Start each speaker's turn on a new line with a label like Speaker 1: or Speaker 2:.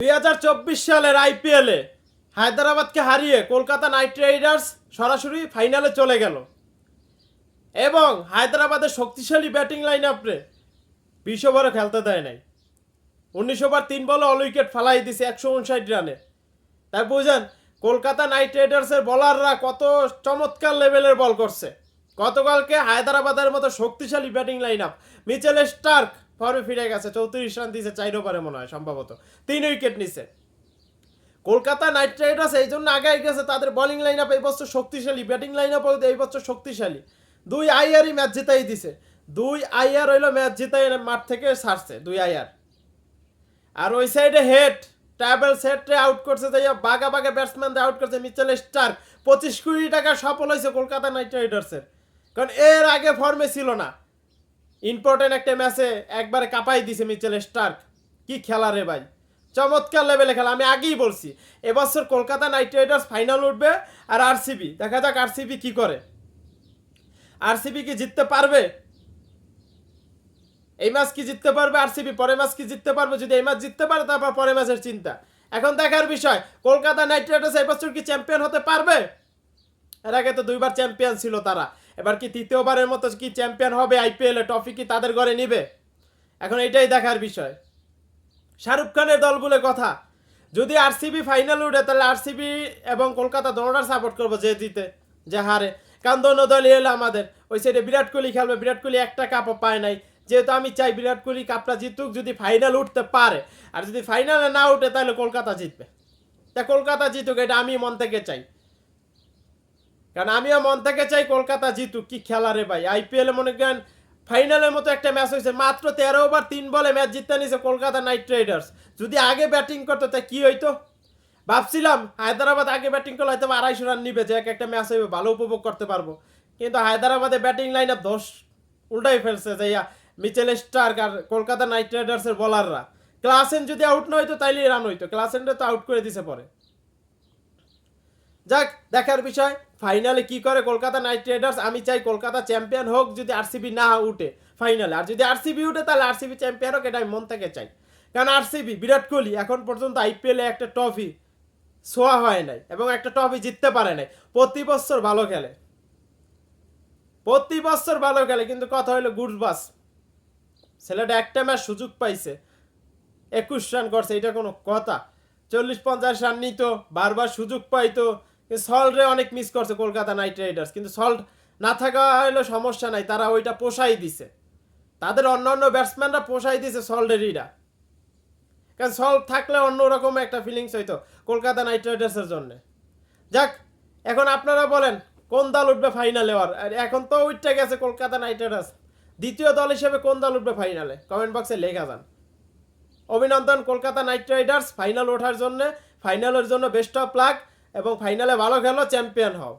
Speaker 1: দুই হাজার চব্বিশ সালের আইপিএলে হায়দ্রাবাদকে হারিয়ে কলকাতা নাইট রাইডার্স সরাসরি ফাইনালে চলে গেল। এবং হায়দ্রাবাদের শক্তিশালী ব্যাটিং লাইন আপরে বিশ ওভারও খেলতে দেয় নাই। উনিশ ওভার তিন বলে অল উইকেট ফালাই দিছে একশো উনষাট রানে। তাই বুঝেন, কলকাতা নাইট রাইডার্সের বলাররা কত চমৎকার লেভেলের বল করছে। গতকালকে হায়দ্রাবাদের মতো শক্তিশালী batting line up Mitchell Starc ফর্মে ফিরে গেছে, চৌত্রিশ রান দিয়েছে চার ওভারে মনে হয়, সম্ভবত। তিন উইকেট নিছে। কলকাতা নাইট রাইডার্স এই জন্য আগে গেছে, তাদের বোলিং লাইন আপ এই বছর শক্তিশালী ব্যাটিং লাইন আপ এই বছর শক্তিশালী। দুই আইয়ারই ম্যাচ জিতাই দিছে। দুই আইয়ার হইল ম্যাচ জিতাই মাঠ থেকে সারছে দুই আইয়ার আর। ওই সাইডে হেড, ট্রাভেল সেটে আউট করছে, যাই বাগা বাগা ব্যাটসম্যান আউট করছে, মিচেল স্টার পঁচিশ কোটি টাকা সফল হয়েছে কলকাতা নাইট রাইডার্সের। কারণ এর আগে ফর্মে ছিল না। ইম্পর্টেন্ট একটা ম্যাচে একবারে কাঁপাই দিছে মিচেল স্টার্ক কি খেলা রে ভাই। চমৎকার লেভেলে খেলা। আমি আগেই বলছি, এবছর কলকাতা নাইট রাইডার্স ফাইনাল উঠবে আর আরসিবি দেখা যাক আরসিবি কি করে। আরসিবি কি জিততে পারবে? এই ম্যাচ কি জিততে পারবে আরসিবি পরের ম্যাচ কি জিততে পারবে? যদি এই ম্যাচ জিততে পারে, তারপর পরের ম্যাচের চিন্তা। এখন দেখার বিষয়, কলকাতা নাইট রাইডার্স এবছর কি চ্যাম্পিয়ন হতে পারবে? এর আগে তো দুইবার চ্যাম্পিয়ন ছিল তারা। এবার কি তৃতীয়বারের মতো কি চ্যাম্পিয়ন হবে আইপিএল ট্রফি কি তাদের ঘরে নিবে? এখন এটাই দেখার বিষয়। শাহরুখ খানের দল বলে কথা। যদি আরসিবি ফাইনাল উঠে, তাহলে আরসিবি এবং কলকাতা দোনোটার সাপোর্ট করব যে জিতে, যে হারে। কারণ দোনো দলই এলো আমাদের। ওই সাইডে বিরাট কোহলি খেলবে। বিরাট কোহলি একটা কাপও পায় নাই। যেহেতু আমি চাই বিরাট কোহলি কাপটা জিতুক, যদি ফাইনাল উঠতে পারে। আর যদি ফাইনালে না উঠে, তাহলে কলকাতা জিতবে। তা কলকাতা জিতুক, এটা আমি মন থেকে চাই। কারণ আমিও মন থেকে চাই কলকাতা জিতুক। কি খেলা রে ভাই? আইপিএল মনে করেন ফাইনালের মতো একটা ম্যাচ হয়েছে। মাত্র তেরো ওভার তিন বলে ম্যাচ জিততে নিয়েছে কলকাতা নাইট রাইডার্স যদি আগে ব্যাটিং করতো, তা কি হইতো? ভাবছিলাম হায়দ্রাবাদ আগে ব্যাটিং করলে হয়তো আড়াইশো রান নিবে। যে এক একটা ম্যাচ হইবে, ভালো উপভোগ করতে পারব। কিন্তু হায়দ্রাবাদে ব্যাটিং লাইন আপ দোষ উল্টাই ফেলছে যে মিচেল স্টার্ক আর কলকাতা নাইট রাইডার্সের বলাররা ক্লাসেন যদি আউট না হইতো তাইলে রান হইতো। ক্লাসেনটা তো আউট করে দিছে পরে। যাক, দেখার বিষয় ফাইনালে কি করে কলকাতা নাইট রাইডার্স? আমি চাই কলকাতা চ্যাম্পিয়ন হোক যদি আরসিবি না উঠে ফাইনালে আর যদি আরসিবি উঠে, তাহলে আরসিবি চ্যাম্পিয়ন হোক এটা আমি মন থেকে চাই। কারণ আরসিবি, বিরাট কোহলি, এখন পর্যন্ত আইপিএলে একটা ট্রফি ছোঁয়া হয় নাই এবং একটা ট্রফি জিততে পারে নাই। প্রতি বছর ভালো খেলে। প্রতি বছর ভালো খেলে, কিন্তু কথা হইল গুড বাস। ছেলেটা একটা ম্যাচ সুযোগ পাইছে। একুশ রান করছে, এটা কোনো কথা। চল্লিশ, পঞ্চাশ রান নিত, বারবার সুযোগ পাইতো। সল্টরে অনেক মিস করছে কলকাতা নাইট রাইডার্স কিন্তু সল্ট না থাকা হলে সমস্যা নাই, তারা ওইটা পোষাই দিছে। তাদের অন্য অন্য ব্যাটসম্যানরা পোষাই দিছে সল্টেরইরা কারণ সল্ট থাকলে অন্যরকম একটা ফিলিংস হইতো কলকাতা নাইট রাইডার্সের জন্য। যাক, এখন আপনারা বলেন, কোন দল উঠবে ফাইনালে আর আর এখন তো উঠতে গেছে কলকাতা নাইট রাইডার্স দ্বিতীয় দল হিসেবে কোন দল উঠবে ফাইনালে কমেন্ট বক্সে লেখা যান। অভিনন্দন কলকাতা নাইট রাইডার্স ফাইনাল ওঠার জন্য ফাইনালের জন্য বেস্ট অফ লাক এবং ফাইনালে ভালো খেলো চ্যাম্পিয়ন হও।